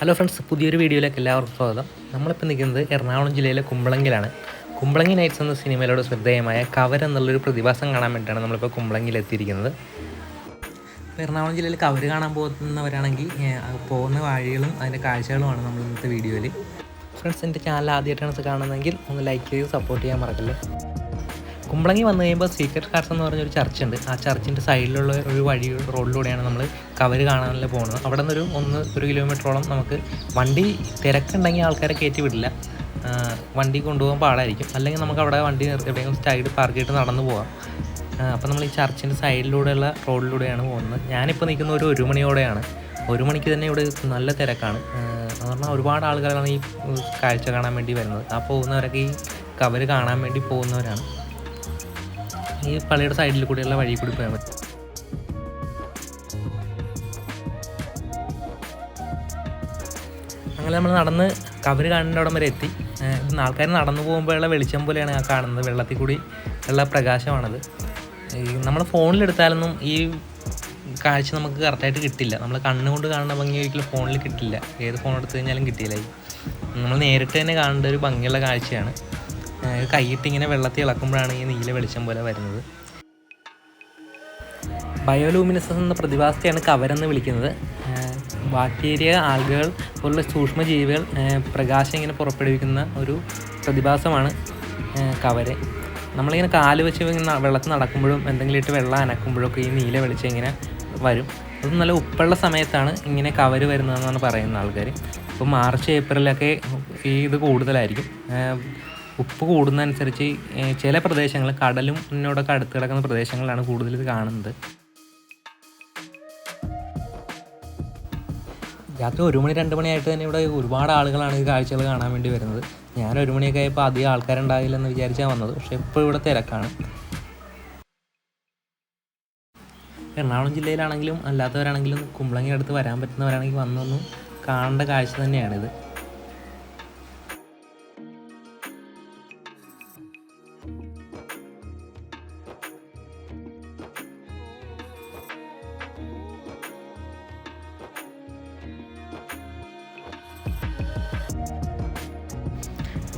Hello friends പുതിയൊരു വീഡിയോയിലേക്ക് എല്ലാവർക്കും സ്വാഗതം. നമ്മളിപ്പോൾ നിൽക്കുന്നത് എറണാകുളം ജില്ലയിലെ കുമ്പളങ്ങിലാണ് കുമ്പളങ്ങി നൈറ്റ്സ് എന്ന സിനിമയിലൂടെ ശ്രദ്ധേയമായ കവർ എന്നുള്ളൊരു പ്രതിഭാസം കാണാൻ വേണ്ടിയിട്ടാണ് നമ്മളിപ്പോൾ കുമ്പളങ്ങിൽ എത്തിയിരിക്കുന്നത്. ഇപ്പോൾ എറണാകുളം ജില്ലയിൽ കവർ കാണാൻ പോകുന്നവരാണെങ്കിൽ പോകുന്ന വഴികളും അതിന്റെ കാഴ്ചകളുമാണ് നമ്മൾ ഇന്നത്തെ വീഡിയോയിൽ. ഫ്രണ്ട്സ് എന്റെ ചാനൽ ആദ്യമായിട്ടാണ് കാണുന്നതെങ്കിൽ ഒന്ന് ലൈക്ക് ചെയ്ത് സപ്പോർട്ട് ചെയ്യാൻ മറക്കല്ലേ? കുമ്പളങ്ങി വന്നു കഴിയുമ്പോൾ സീക്രട്ട് ഹാർട്സ് എന്ന് പറഞ്ഞൊരു ചർച്ച് ഉണ്ട്. ആ ചർച്ചിന്റെ സൈഡിലുള്ള ഒരു വഴി റോഡിലൂടെയാണ് നമ്മൾ കവര് കാണാനല്ല പോകുന്നത് അവിടെ നിന്നൊരു ഒന്ന് ഒരു കിലോമീറ്ററോളം നമുക്ക് വണ്ടി തിരക്കുണ്ടെങ്കിൽ ആൾക്കാരെ കയറ്റി വിടില്ല. വണ്ടി കൊണ്ടുപോകാൻ പാടായിരിക്കും അല്ലെങ്കിൽ നമുക്ക് അവിടെ വണ്ടി എവിടെയെങ്കിലും സൈഡ് പാർക്ക് ചെയ്തിട്ട് നടന്നു പോകാം അപ്പോൾ നമ്മൾ ഈ ചർച്ചിന്റെ സൈഡിലൂടെയുള്ള റോഡിലൂടെയാണ് പോകുന്നത്. ഞാനിപ്പോൾ നിൽക്കുന്ന ഒരു ഒരു മണിയോടെയാണ്. ഒരു മണിക്ക് തന്നെ ഇവിടെ നല്ല തിരക്കാണ്. എന്ന് പറഞ്ഞാൽ ഒരുപാട് ആളുകളാണ് ഈ കാഴ്ച കാണാൻ വേണ്ടി വരുന്നത്. ആ പോകുന്നവരൊക്കെ ഈ കവർ കാണാൻ വേണ്ടി പോകുന്നവരാണ്. ഈ പള്ളിയുടെ സൈഡിൽ കൂടെയുള്ള വഴി കൂടി പോയാൽ മതി. അങ്ങനെ നമ്മൾ നടന്ന് കവര് കാണേണ്ട അവിടം വരെ എത്തി. ആൾക്കാർ നടന്നു പോകുമ്പോഴുള്ള വെളിച്ചം പോലെയാണ് കാണുന്നത്. വെള്ളത്തിൽ കൂടി ഉള്ള പ്രകാശമാണത്. ഈ നമ്മൾ ഫോണിലെടുത്താലൊന്നും ഈ കാഴ്ച നമുക്ക് കറക്റ്റായിട്ട് കിട്ടില്ല. നമ്മൾ കണ്ണുകൊണ്ട് കാണുന്ന ഭംഗി ഒരിക്കലും ഫോണിൽ കിട്ടില്ല. ഏത് ഫോൺ എടുത്തു കഴിഞ്ഞാലും കിട്ടിയില്ല. നമ്മൾ നേരിട്ട് തന്നെ കാണേണ്ട ഒരു ഭംഗിയുള്ള കാഴ്ചയാണ്. കൈയിട്ട് ഇങ്ങനെ വെള്ളത്തിൽ ഇളക്കുമ്പോഴാണ് ഈ നീല വെളിച്ചം പോലെ വരുന്നത്. ബയോലൂമിനസസ് എന്ന പ്രതിഭാസത്തെയാണ് കവരെന്ന് വിളിക്കുന്നത്. ബാക്ടീരിയ ആൽഗകൾ പോലുള്ള സൂക്ഷ്മജീവികൾ പ്രകാശം ഇങ്ങനെ പുറപ്പെടുവിക്കുന്ന ഒരു പ്രതിഭാസമാണ് കവര്. നമ്മളിങ്ങനെ കാൽ വെച്ച് ഇങ്ങനെ വെള്ളത്തിൽ നടക്കുമ്പോഴും എന്തെങ്കിലും ഇട്ട് വെള്ളം അനക്കുമ്പോഴൊക്കെ ഈ നീല വെളിച്ചം ഇങ്ങനെ വരും. അത് നല്ല ഉപ്പുള്ള സമയത്താണ് ഇങ്ങനെ കവര് വരുന്നതെന്നാണ് പറയുന്ന ആൾക്കാർ ഇപ്പോൾ മാർച്ച് ഏപ്രിലൊക്കെ ഈ ഇത് കൂടുതലായിരിക്കും. ഉപ്പ് കൂടുന്നതനുസരിച്ച് ചില പ്രദേശങ്ങൾ കടലും ഇതിനോടൊക്കെ അടുത്ത് കിടക്കുന്ന പ്രദേശങ്ങളിലാണ് കൂടുതൽ ഇത് കാണുന്നത്. രാത്രി ഒരു മണി രണ്ട് മണിയായിട്ട് തന്നെ ഇവിടെ ഒരുപാട് ആളുകളാണ് ഈ കാഴ്ചകൾ കാണാൻ വേണ്ടി വരുന്നത്. ഞാൻ ഒരു മണിയൊക്കെ ആയപ്പോൾ അധികം ആൾക്കാരുണ്ടാവില്ലെന്ന് വിചാരിച്ചാൽ വന്നത്. പക്ഷേ ഇപ്പോൾ ഇവിടെ തിരക്കാണ്. എറണാകുളം ജില്ലയിലാണെങ്കിലും അല്ലാത്തവരാണെങ്കിലും കുമ്പളങ്ങി അടുത്ത് വരാൻ പറ്റുന്നവരാണെങ്കിൽ വന്നൊന്ന് കാണേണ്ട കാഴ്ച തന്നെയാണിത്.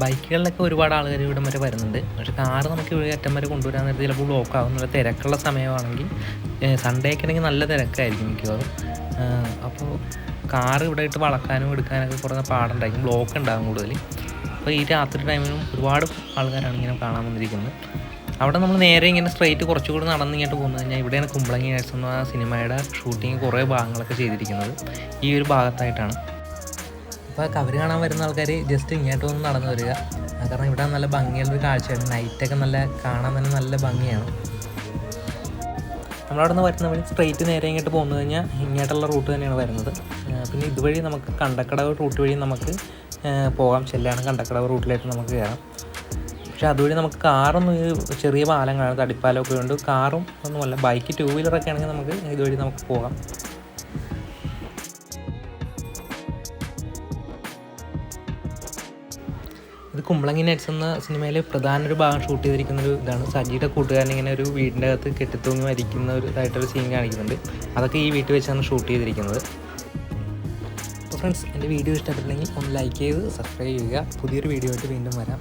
ബൈക്കുകളിലൊക്കെ ഒരുപാട് ആളുകൾ ഇവിടം വരെ വരുന്നുണ്ട്. പക്ഷേ കാറ് നമുക്ക് ഇവിടെ അറ്റം വരെ കൊണ്ടുവരാൻ നേരത്തെ ചിലപ്പോൾ ബ്ലോക്ക് ആകും നല്ല തിരക്കുള്ള സമയമാണെങ്കിൽ സൺഡേ ഒക്കെ ആണെങ്കിൽ നല്ല തിരക്കായിരിക്കും മിക്കവാറും. അപ്പോൾ കാറ് ഇവിടെ ഇട്ട് വളക്കാനും എടുക്കാനൊക്കെ കുറേ പാടുണ്ടായിരിക്കും. ബ്ലോക്ക് ഉണ്ടാകും കൂടുതൽ. അപ്പോൾ ഈ രാത്രി ടൈമിലും ഒരുപാട് ആൾക്കാരാണ് ഇങ്ങനെ കാണാൻ വന്നിരിക്കുന്നത്. അവിടെ നമ്മൾ നേരെ ഇങ്ങനെ സ്ട്രൈറ്റ് കുറച്ചുകൂടി നടന്ന് ഇങ്ങോട്ട് പോകുന്നത് കഴിഞ്ഞാൽ ഇവിടെയാണ് കുമ്പളങ്ങി നേഴ്സ് എന്ന സിനിമയുടെ ഷൂട്ടിങ് കുറേ ഭാഗങ്ങളൊക്കെ ചെയ്തിരിക്കുന്നത്. ഈ ഒരു ഭാഗത്തായിട്ടാണ്. ഇപ്പോൾ കവർ കാണാൻ വരുന്ന ആൾക്കാർ ജസ്റ്റ് ഇങ്ങോട്ട് വന്ന് നടന്നു വരിക. കാരണം ഇവിടെ നല്ല ഭംഗിയുള്ളൊരു കാഴ്ചയാണ്. നൈറ്റൊക്കെ നല്ല കാണാൻ തന്നെ നല്ല ഭംഗിയാണ്. നമ്മളവിടെ നിന്ന് വരുന്ന വഴി സ്ട്രെയിറ്റ് നേരെ ഇങ്ങോട്ട് പോകുന്നു കഴിഞ്ഞാൽ ഇങ്ങോട്ടുള്ള റൂട്ട് തന്നെയാണ് വരുന്നത്. പിന്നെ ഇതുവഴി നമുക്ക് കണ്ടക്കടവ് റൂട്ട് വഴി നമുക്ക് പോകാം. ചെല്ലാണ് കണ്ടക്കടവ് റൂട്ടിലേക്ക് നമുക്ക് കയറാം. പക്ഷെ അതുവഴി നമുക്ക് കാറും ചെറിയ പാലങ്ങളാണ് തടിപ്പാലമൊക്കെ ഉണ്ട് കാറും ഒന്നുമല്ല. ബൈക്ക് ടൂ വീലറൊക്കെ ആണെങ്കിൽ നമുക്ക് ഇതുവഴി നമുക്ക് പോകാം. ഇത് കുമ്പളങ്ങി നൈറ്റ്സ് എന്ന സിനിമയിലെ പ്രധാന ഒരു ഭാഗം ഷൂട്ട് ചെയ്തിരിക്കുന്ന ഒരു ഇതാണ്. സജിയുടെ കൂട്ടുകാരൻ ഇങ്ങനെ ഒരു വീടിന്റെ അകത്ത് കെട്ടിത്തൂങ്ങി മരിക്കുന്ന ഒരു ഇതായിട്ടൊരു സീൻ കാണിക്കുന്നുണ്ട്. അതൊക്കെ ഈ വീട്ടിൽ വെച്ചാണ് ഷൂട്ട് ചെയ്തിരിക്കുന്നത്. അപ്പോൾ ഫ്രണ്ട്സ് എന്റെ വീഡിയോ ഇഷ്ടപ്പെട്ടിട്ടുണ്ടെങ്കിൽ ഒന്ന് ലൈക്ക് ചെയ്ത് സബ്സ്ക്രൈബ് ചെയ്യുക. പുതിയൊരു വീഡിയോ ആയിട്ട് വീണ്ടും വരാം.